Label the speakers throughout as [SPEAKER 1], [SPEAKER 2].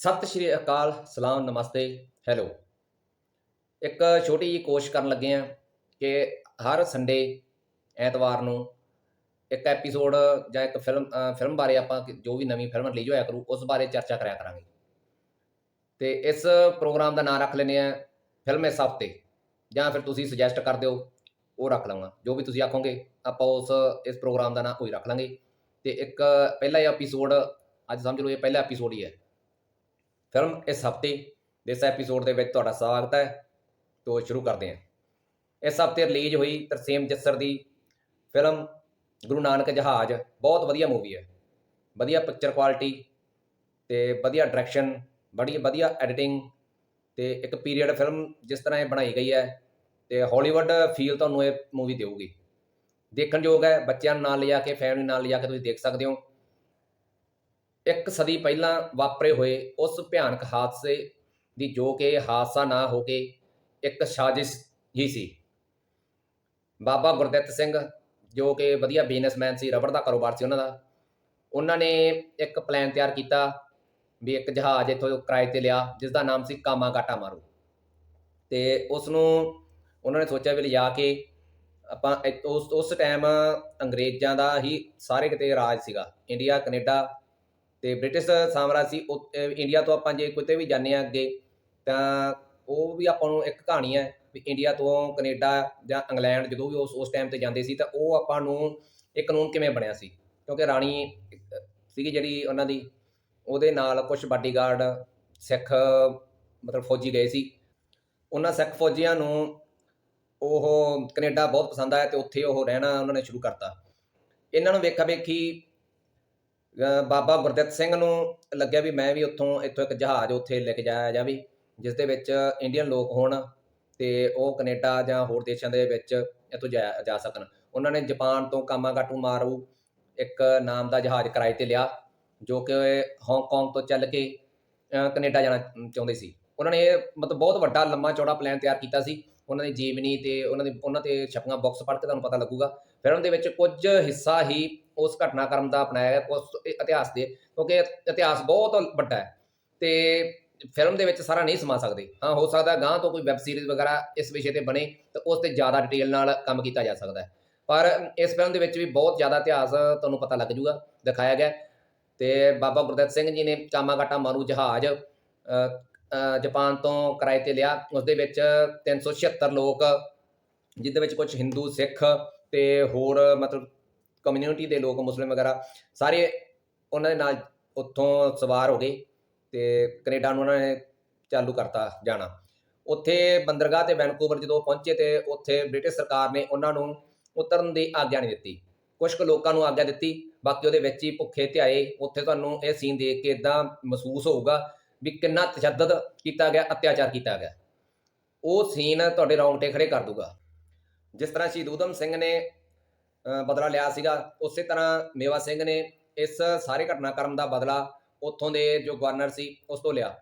[SPEAKER 1] ਸਤਿ ਸ਼੍ਰੀ ਅਕਾਲ, ਸਲਾਮ, ਨਮਸਤੇ, ਹੈਲੋ। ਇੱਕ ਛੋਟੀ ਜਿਹੀ ਕੋਸ਼ਿਸ਼ ਕਰਨ ਲੱਗੇ ਆ ਕਿ ਹਰ ਸੰਡੇ, ਐਤਵਾਰ ਨੂੰ ਇੱਕ ਐਪੀਸੋਡ ਜਾਂ ਇੱਕ ਫਿਲਮ ਫਿਲਮ ਬਾਰੇ ਆਪਾਂ ਜੋ ਵੀ ਨਵੀਂ ਫਿਲਮ ਰਿਲੀਜ਼ ਹੋਇਆ ਕਰੂ, ਉਸ ਬਾਰੇ ਚਰਚਾ ਕਰਿਆ ਕਰਾਂਗੇ। ਤੇ ਇਸ ਪ੍ਰੋਗਰਾਮ ਦਾ ਨਾਮ ਰੱਖ ਲੈਂਦੇ ਆ ਫਿਲਮ ਇਸ ਹਫ਼ਤੇ, ਜਾਂ ਫਿਰ ਤੁਸੀਂ ਸੁਜੈਸਟ ਕਰ ਦਿਓ, ਉਹ ਰੱਖ ਲਵਾਂਗਾ। ਜੋ ਵੀ ਤੁਸੀਂ ਆਖੋਗੇ, ਆਪਾਂ ਉਸ, ਇਸ ਪ੍ਰੋਗਰਾਮ ਦਾ ਨਾਮ ਕੋਈ ਰੱਖ ਲਾਂਗੇ। ਤੇ ਇੱਕ ਪਹਿਲਾ ਐਪੀਸੋਡ ਅੱਜ ਸਮਝ ਲਓ ਇਹ ਪਹਿਲਾ ਐਪੀਸੋਡ ਹੀ ਹੈ। ਫਿਲਮ ਇਸ ਹਫ਼ਤੇ ਦੇ ਇਸ ਐਪੀਸੋਡ ਦੇ ਵਿੱਚ ਤੁਹਾਡਾ ਸਵਾਗਤ ਹੈ। ਤੋਂ ਸ਼ੁਰੂ ਕਰਦੇ ਹਾਂ। ਇਸ ਹਫ਼ਤੇ ਰਿਲੀਜ਼ ਹੋਈ ਤਰਸੇਮ ਜੱਸਰ ਦੀ ਫਿਲਮ ਗੁਰੂ ਨਾਨਕ ਜਹਾਜ਼। ਬਹੁਤ ਵਧੀਆ ਮੂਵੀ ਹੈ। ਵਧੀਆ ਪਿਕਚਰ ਕੁਆਲਿਟੀ ਤੇ ਵਧੀਆ ਡਾਇਰੈਕਸ਼ਨ ਬੜੀ, ਵਧੀਆ ਐਡੀਟਿੰਗ ਤੇ ਇੱਕ ਪੀਰੀਅਡ ਫਿਲਮ ਜਿਸ ਤਰ੍ਹਾਂ ਇਹ ਬਣਾਈ ਗਈ ਹੈ ਤੇ ਹਾਲੀਵੁੱਡ ਫੀਲ ਤੁਹਾਨੂੰ ਇਹ ਮੂਵੀ ਦੇਊਗੀ। ਦੇਖਣ ਯੋਗ ਹੈ, ਬੱਚਿਆਂ ਨੂੰ ਨਾਲ ਲਿਜਾ ਕੇ ਫੈਮਿਲੀ ਨਾਲ ਲਿਜਾ ਕੇ ਤੁਸੀਂ ਦੇਖ ਸਕਦੇ ਹੋ। ਇੱਕ ਸਦੀ ਪਹਿਲਾਂ ਵਾਪਰੇ ਹੋਏ ਉਸ ਭਿਆਨਕ ਹਾਦਸੇ ਦੀ ਜੋ ਕਿ ਹਾਦਸਾ ਨਾ ਹੋ ਕੇ ਇੱਕ ਸਾਜ਼ਿਸ਼ ਹੀ ਸੀ। ਬਾਬਾ ਗੁਰਦਿੱਤ ਸਿੰਘ, ਜੋ ਕਿ ਵਧੀਆ ਬਿਜ਼ਨਸਮੈਨ ਸੀ, ਰਬੜ ਦਾ ਕਾਰੋਬਾਰ ਸੀ ਉਹਨਾਂ ਦਾ, ਉਹਨਾਂ ਨੇ ਇੱਕ ਪਲਾਨ ਤਿਆਰ ਕੀਤਾ ਵੀ ਇੱਕ ਜਹਾਜ਼ ਇੱਥੋਂ ਕਿਰਾਏ ਤੇ ਲਿਆ ਜਿਸ ਦਾ ਨਾਮ ਸੀ ਕਾਮਾਗਾਟਾ ਮਾਰੂ। ਤੇ ਉਸ ਨੂੰ ਉਹਨਾਂ ਨੇ ਸੋਚਿਆ ਵੀ ਲਿਜਾ ਕੇ ਆਪਾਂ ਉਸ ਉਸ ਟਾਈਮ ਅੰਗਰੇਜ਼ਾਂ ਦਾ ਹੀ ਸਾਰੇ ਕਿਤੇ ਰਾਜ ਸੀਗਾ, ਇੰਡੀਆ, ਕੈਨੇਡਾ ਤੇ ਬ੍ਰਿਟਿਸ਼ ਸਾਮਰਾਜ ਸੀ, ਉਹ- ਇੰਡੀਆ ਤੋਂ ਆਪਾਂ ਜੇ ਕਿਤੇ ਵੀ ਜਾਂਦੇ ਆ ਅੱਗੇ, ਤਾਂ ਉਹ ਵੀ ਆਪਾਂ ਨੂੰ ਇੱਕ ਕਹਾਣੀ ਹੈ ਵੀ ਇੰਡੀਆ ਤੋਂ ਕੈਨੇਡਾ ਜਾਂ ਇੰਗਲੈਂਡ ਜਦੋਂ ਵੀ ਉਸ ਉਸ ਟਾਈਮ ਤੇ ਜਾਂਦੇ ਸੀ, ਤਾਂ ਉਹ ਆਪਾਂ ਨੂੰ ਇਹ ਕਾਨੂੰਨ ਕਿਵੇਂ ਬਣਿਆ ਸੀ? ਕਿਉਂਕਿ ਰਾਣੀ ਸੀਗੀ ਜਿਹੜੀ ਉਹਨਾਂ ਦੀ, ਉਹਦੇ ਨਾਲ ਕੁਝ ਬਾਡੀਗਾਰਡ ਸਿੱਖ, ਮਤਲਬ ਫੌਜੀ ਗਏ ਸੀ। ਉਹਨਾਂ ਸਿੱਖ ਫੌਜੀਆਂ ਨੂੰ ਉਹ ਕੈਨੇਡਾ ਬਹੁਤ ਪਸੰਦ ਆਇਆ ਤੇ ਉੱਥੇ ਉਹ ਰਹਿਣਾ ਉਹਨਾਂ ਨੇ ਸ਼ੁਰੂ ਕਰਤਾ। ਇਹਨਾਂ ਨੂੰ ਵੇਖਾ ਵੇਖੀ ਬਾਬਾ ਗੁਰਦਿੱਤ ਸਿੰਘ ਨੂੰ ਲੱਗਿਆ ਵੀ ਮੈਂ ਵੀ ਉੱਥੋਂ ਇੱਥੋਂ ਇੱਕ ਜਹਾਜ਼ ਉੱਥੇ ਲੈ ਕੇ ਜਾਇਆ ਜਾਵੇ, ਜਿਸ ਦੇ ਵਿੱਚ ਇੰਡੀਅਨ ਲੋਕ ਹੋਣ ਤੇ ਉਹ ਕੈਨੇਡਾ ਜਾਂ ਹੋਰ ਦੇਸ਼ਾਂ ਦੇ ਵਿੱਚ ਇੱਥੋਂ ਜਾ ਜਾ ਸਕਣ। ਉਹਨਾਂ ਨੇ ਜਾਪਾਨ ਤੋਂ ਕਾਮਾਗਾਟੂ ਮਾਰੂ ਇੱਕ ਨਾਮ ਦਾ ਜਹਾਜ਼ ਕਿਰਾਏ ਤੇ ਲਿਆ, ਜੋ ਕਿ ਹਾਂਗਕਾਂਗ ਤੋਂ ਚੱਲ ਕੇ, ਅਹ ਕੈਨੇਡਾ ਜਾਣਾ ਚਾਹੁੰਦੇ ਸੀ। ਉਹਨਾਂ ਨੇ ਇਹ ਮਤਲਬ ਬਹੁਤ ਵੱਡਾ ਲੰਮਾ ਚੌੜਾ ਪਲਾਨ ਤਿਆਰ ਕੀਤਾ ਸੀ। ਉਹਨਾਂ ਦੀ ਜੀਵਨੀ ਤੇ ਉਹਨਾਂ ਦੀ, ਉਹਨਾਂ ਤੇ ਛਪੀਆਂ ਬਾਕਸ ਪੜ੍ਹ ਕੇ ਤੁਹਾਨੂੰ ਪਤਾ ਲੱਗੂਗਾ। ਉਹਨਾਂ ਦੇ ਵਿੱਚ ਕੁਝ ਹਿੱਸਾ ਹੀ ਉਸ ਘਟਨਾਕ੍ਰਮ ਦਾ ਅਪਣਾਇਆ ਗਿਆ ਉਸ ਇਤਿਹਾਸ ਦੇ ਕਿਉਂਕਿ ਇਤਿਹਾਸ ਬਹੁਤ ਵੱਡਾ ਹੈ ਤੇ ਫਿਲਮ ਦੇ ਵਿੱਚ ਸਾਰਾ ਨਹੀਂ ਸਮਾ ਸਕਦੇ। ਹਾਂ ਹੋ ਸਕਦਾ ਗਾਂ ਤੋਂ ਕੋਈ ਵੈਬ ਸੀਰੀਜ਼ ਵਗੈਰਾ ਇਸ ਵਿਸ਼ੇ ਤੇ ਬਣੇ ਤਾਂ ਉਸ ਤੇ ਜ਼ਿਆਦਾ ਡਿਟੇਲ ਨਾਲ ਕੰਮ ਕੀਤਾ ਜਾ ਸਕਦਾ ਹੈ। ਪਰ ਇਸ ਫਿਲਮ ਦੇ ਵਿੱਚ ਵੀ ਬਹੁਤ ਜ਼ਿਆਦਾ ਇਤਿਹਾਸ ਤੁਹਾਨੂੰ ਪਤਾ ਲੱਗ ਜੂਗਾ ਦਿਖਾਇਆ ਗਿਆ। ਤੇ ਬਾਬਾ ਗੁਰਦਿੱਤ ਸਿੰਘ ਜੀ ਨੇ ਕਾਮਾਗਾਟਾ ਮਾਰੂ ਜਹਾਜ਼ ਅ, ਜਾਪਾਨ ਤੋਂ ਕਿਰਾਏ ਤੇ ਲਿਆ। ਉਸ ਦੇ ਵਿੱਚ 376 ਲੋਕ ਜਿਦੇ ਵਿੱਚ ਕੁਝ ਹਿੰਦੂ ਸਿੱਖ ਤੇ ਹੋਰ ਮਤਲਬ ਕਮਿਊਨਿਟੀ ਦੇ ਲੋਕ ਮੁਸਲਿਮ ਵਗੈਰਾ, ਸਾਰੇ ਉਹਨਾਂ ਦੇ ਨਾਲ ਉੱਥੋਂ ਸਵਾਰ ਹੋ ਗਏ ਤੇ ਕੈਨੇਡਾ ਨੂੰ ਉਹਨਾਂ ਨੇ ਚਾਲੂ ਕਰਤਾ ਜਾਣਾ। ਉੱਥੇ ਬੰਦਰਗਾਹ ਤੇ ਵੈਨਕੂਵਰ ਜਦੋਂ ਪਹੁੰਚੇ ਤੇ ਉੱਥੇ ਬ੍ਰਿਟਿਸ਼ ਸਰਕਾਰ ਨੇ ਉਹਨਾਂ ਨੂੰ ਉਤਰਨ ਦੀ ਆਗਿਆ ਨਹੀਂ ਦਿੱਤੀ। ਕੁਝ ਕੁ ਲੋਕਾਂ ਨੂੰ ਆਗਿਆ ਦਿੱਤੀ, ਬਾਕੀ ਉਹਦੇ ਵਿੱਚ ਹੀ ਭੁੱਖੇ ਧਿਆਏ, ਉੱਥੇ ਤੁਹਾਨੂੰ ਇਹ ਸੀਨ ਦੇਖ ਕੇ ਇਦਾਂ ਮਹਿਸੂਸ ਹੋਊਗਾ ਵੀ ਕਿੰਨਾ ਤਸ਼ੱਦਦ ਕੀਤਾ ਗਿਆ, ਅਤਿਆਚਾਰ ਕੀਤਾ ਗਿਆ। ਉਹ ਸੀਨ ਤੁਹਾਡੇ ਰੌਂਗਟੇ ਖੜੇ ਕਰ ਦੂਗਾ ਜਿਸ ਤਰ੍ਹਾਂ ਸ਼ਹੀਦ ਊਧਮ ਸਿੰਘ ਨੇ ਬਦਲਾ ਲਿਆ ਸੀਗਾ। ਉਸੇ ਤਰ੍ਹਾਂ ਮੇਵਾ ਸਿੰਘ ਨੇ ਇਸ ਸਾਰੇ ਘਟਨਾਕ੍ਰਮ ਦਾ ਬਦਲਾ ਉੱਥੋਂ ਦੇ ਜੋ ਗਵਰਨਰ ਸੀ, ਉਸ ਤੋਂ ਲਿਆ।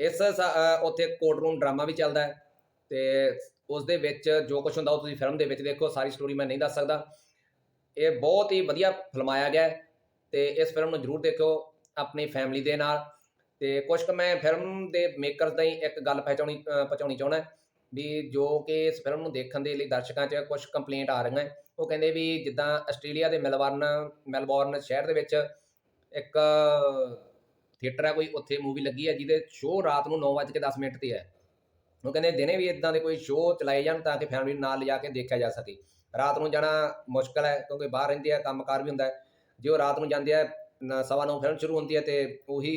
[SPEAKER 1] ਇਸ ਸ- ਉੱਥੇ ਕੋਰਟ ਰੂਮ ਡਰਾਮਾ ਵੀ ਚੱਲਦਾ ਹੈ ਤੇ ਉਸ ਦੇ ਵਿੱਚ ਜੋ ਕੁਝ ਹੁੰਦਾ ਉਹ ਤੁਸੀਂ ਫਿਲਮ ਦੇ ਵਿੱਚ ਦੇਖੋ, ਸਾਰੀ ਸਟੋਰੀ ਮੈਂ ਨਹੀਂ ਦੱਸ ਸਕਦਾ। ਇਹ ਬਹੁਤ ਹੀ ਵਧੀਆ ਫਿਲਮਾਇਆ ਗਿਆ ਹੈ ਤੇ ਇਸ ਫਿਲਮ ਨੂੰ ਜਰੂਰ ਦੇਖਿਓ ਆਪਣੀ ਫੈਮਿਲੀ ਦੇ ਨਾਲ। ਤੇ ਕੁਝ ਕੁ ਮੈਂ ਫਿਲਮ ਦੇ ਮੇਕਰਸ ਦਾ ਹੀ ਇੱਕ ਗੱਲ ਪਹੁੰਚਾਉਣੀ ਪਹੁੰਚਾਉਣੀ ਚਾਹੁੰਦਾ ਵੀ ਜੋ ਕਿ ਇਸ ਫਿਲਮ ਨੂੰ ਦੇਖਣ ਦੇ ਲਈ ਦਰਸ਼ਕਾਂ 'ਚ ਕੁਝ ਕੰਪਲੇਂਟ ਆ ਰਹੀਆਂ ਉਹ ਕਹਿੰਦੇ ਵੀ ਜਿੱਦਾਂ ਆਸਟ੍ਰੇਲੀਆ ਦੇ ਮੈਲਬਰਨ, ਮੈਲਬੌਰਨ ਸ਼ਹਿਰ ਦੇ ਵਿੱਚ ਇੱਕ ਥੀਏਟਰ ਹੈ, ਕੋਈ ਉੱਥੇ ਮੂਵੀ ਲੱਗੀ ਹੈ ਜਿਹਦੇ ਸ਼ੋਅ ਰਾਤ ਨੂੰ 9:10 ਮਿੰਟ ਤੇ ਹੈ। ਉਹ ਕਹਿੰਦੇ ਦਿਨੇ ਵੀ ਇਦਾਂ ਦੇ ਕੋਈ ਸ਼ੋਅ ਚਲਾਏ ਜਾਣ ਤਾਂ ਕਿ ਫੈਮਿਲੀ ਨਾਲ ਲਿਜਾ ਕੇ ਦੇਖਿਆ ਜਾ ਸਕੇ। ਰਾਤ ਨੂੰ ਜਾਣਾ ਮੁਸ਼ਕਲ ਹੈ ਕਿਉਂਕਿ ਬਾਹਰ ਰਹਿੰਦੇ ਆ, ਕੰਮਕਾਰ ਵੀ ਹੁੰਦਾ ਜੇ ਉਹ ਰਾਤ ਨੂੰ ਜਾਂਦੇ ਆ ਸਵਾ ਨੌ ਫਿਲਮ ਸ਼ੁਰੂ ਹੁੰਦੀ ਹੈ ਤੇ ਉਹੀ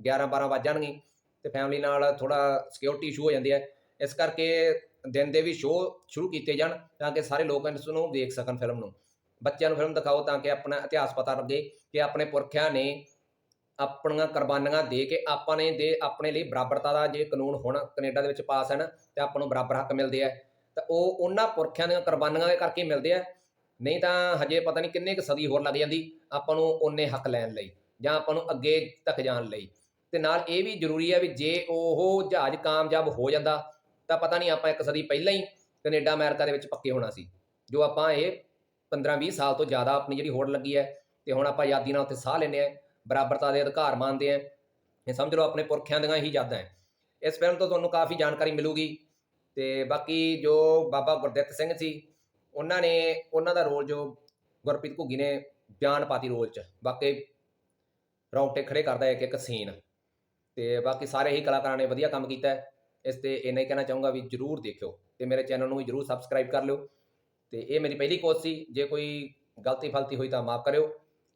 [SPEAKER 1] 11 12 ਵੱਜ ਜਾਣਗੇ ਤੇ ਫੈਮਿਲੀ ਨਾਲ ਥੋੜਾ ਸਿਕਿਉਰਿਟੀ ਇਸ਼ੂ ਹੋ ਜਾਂਦੀ ਹੈ। ਇਸ ਕਰਕੇ ਦਿਨ ਦੇ ਵੀ ਸ਼ੋਅ ਸ਼ੁਰੂ ਕੀਤੇ ਜਾਣ ਤਾਂ ਕਿ ਸਾਰੇ ਲੋਕ ਇਸ ਨੂੰ ਦੇਖ ਸਕਣ ਫਿਲਮ ਨੂੰ। ਬੱਚਿਆਂ ਨੂੰ ਫਿਲਮ ਦਿਖਾਓ ਤਾਂ ਕਿ ਆਪਣਾ ਇਤਿਹਾਸ ਪਤਾ ਲੱਗੇ ਕਿ ਆਪਣੇ ਪੁਰਖਿਆਂ ਨੇ ਆਪਣੀਆਂ ਕੁਰਬਾਨੀਆਂ ਦੇ ਕੇ ਆਪਾਂ ਨੇ ਦੇ ਆਪਣੇ ਲਈ ਬਰਾਬਰਤਾ ਦਾ ਜੇ ਕਾਨੂੰਨ ਹੁਣ ਕੈਨੇਡਾ ਦੇ ਵਿੱਚ ਪਾਸ ਹੈ ਨਾ, ਤੇ ਆਪਾਂ ਨੂੰ ਬਰਾਬਰ ਹੱਕ ਮਿਲਦੇ ਆ। ਤਾਂ ਉਹ ਉਹਨਾਂ ਪੁਰਖਿਆਂ ਦੀਆਂ ਕੁਰਬਾਨੀਆਂ ਦੇ ਕਰਕੇ ਮਿਲਦੇ ਆ। ਨਹੀਂ ਤਾਂ ਹਜੇ ਪਤਾ ਨਹੀਂ ਕਿੰਨੇ ਕੁ ਸਦੀ ਹੋਰ ਲੱਗ ਜਾਂਦੀ ਆਪਾਂ ਨੂੰ ਉਹਨੇ ਹੱਕ ਲੈਣ ਲਈ ਜਾਂ ਆਪਾਂ ਨੂੰ ਅੱਗੇ ਤੱਕ ਜਾਣ ਲਈ। ਤੇ ਨਾਲ ਇਹ ਵੀ ਜ਼ਰੂਰੀ ਹੈ ਵੀ ਜੇ ਉਹ ਜਹਾਜ਼ ਕਾਮਯਾਬ ਹੋ ਜਾਂਦਾ ਤਾਂ ਪਤਾ ਨਹੀਂ ਆਪਾਂ ਇੱਕ ਸਦੀ ਪਹਿਲਾਂ ਹੀ ਕੈਨੇਡਾ, ਅਮਰੀਕਾ ਦੇ ਵਿੱਚ ਪੱਕੇ ਹੋਣਾ ਸੀ। ਜੋ ਆਪਾਂ ਇਹ 15 20 ਸਾਲ ਤੋਂ ਜ਼ਿਆਦਾ ਆਪਣੀ ਜਿਹੜੀ ਹੋੜ ਲੱਗੀ ਹੈ ਤੇ ਹੁਣ ਆਪਾਂ ਆਜ਼ਾਦੀ ਨਾਲ ਉੱਥੇ ਸਾਹ ਲੈਂਦੇ ਆ ਬਰਾਬਰਤਾ ਦੇ ਅਧਿਕਾਰ ਮੰਨਦੇ ਆ ਇਹ ਸਮਝ ਲਓ ਆਪਣੇ ਪੁਰਖਿਆਂ ਦੀਆਂ ਹੀ ਯਾਦਾਂ ਹੈ। ਇਸ ਫਿਲਮ ਤੋਂ ਤੁਹਾਨੂੰ ਕਾਫੀ ਜਾਣਕਾਰੀ ਮਿਲੂਗੀ ਤੇ ਬਾਕੀ ਜੋ ਬਾਬਾ ਗੁਰਦਿੱਤ ਸਿੰਘ ਸੀ, ਉਹਨਾਂ ਨੇ, ਉਹਨਾਂ ਦਾ ਰੋਲ ਜੋ ਗੁਰਪ੍ਰੀਤ ਘੁੱਗੀ ਨੇ ਬਿਆਨ ਪਾਤੀ ਰੋਲ 'ਚ। ਬਾਕੀ ਰੌਂਟੇ ਖੜੇ ਕਰਦਾ ਇੱਕ ਇੱਕ ਸੀਨ ਤੇ ਬਾਕੀ ਸਾਰੇ ਹੀ ਕਲਾਕਾਰਾਂ ਨੇ ਵਧੀਆ ਕੰਮ ਕੀਤਾ ਇਸ ਤੇ ਇਹ ਨਹੀਂ ਕਹਿਣਾ ਚਾਹੂੰਗਾ ਵੀ ਜਰੂਰ ਦੇਖਿਓ ਤੇ ਮੇਰੇ ਚੈਨਲ ਨੂੰ ਵੀ ਜਰੂਰ ਸਬਸਕ੍ਰਾਈਬ ਕਰ ਲਿਓ। ਤੇ ਇਹ ਮੇਰੀ ਪਹਿਲੀ ਕੋਸ਼ਿਸ਼ ਸੀ, ਜੇ ਕੋਈ ਗਲਤੀ ਫਲਤੀ ਹੋਈ ਤਾਂ ਮਾਫ ਕਰਿਓ,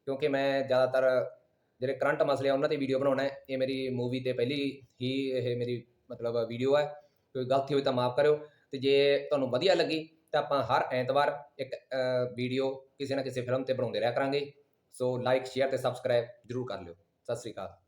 [SPEAKER 1] ਕਿਉਂਕਿ ਮੈਂ ਜ਼ਿਆਦਾਤਰ ਜਿਹੜੇ ਕਰੰਟ ਮਸਲੇ ਆ ਉਹਨਾਂ ਤੇ ਵੀਡੀਓ ਬਣਾਉਣਾ ਹੈ, ਇਹ ਮੇਰੀ ਮੂਵੀ ਤੇ ਪਹਿਲੀ ਹੀ ਇਹ ਮੇਰੀ ਮਤਲਬ ਵੀਡੀਓ ਹੈ, ਕੋਈ ਗਲਤੀ ਹੋਈ ਤਾਂ ਮਾਫ ਕਰਿਓ। ਤੇ ਜੇ ਤੁਹਾਨੂੰ ਵਧੀਆ ਲੱਗੀ ਤਾਂ ਆਪਾਂ ਹਰ ਐਤਵਾਰ ਇੱਕ ਵੀਡੀਓ ਕਿਸੇ ਨਾ ਕਿਸੇ ਫਿਲਮ ਤੇ ਬਣਾਉਂਦੇ ਰਿਹਾ ਕਰਾਂਗੇ। ਸੋ ਲਾਈਕ ਸ਼ੇਅਰ ਤੇ ਸਬਸਕ੍ਰਾਈਬ ਜਰੂਰ ਕਰ ਲਿਓ। ਸਤਿ ਸ੍ਰੀ ਅਕਾਲ।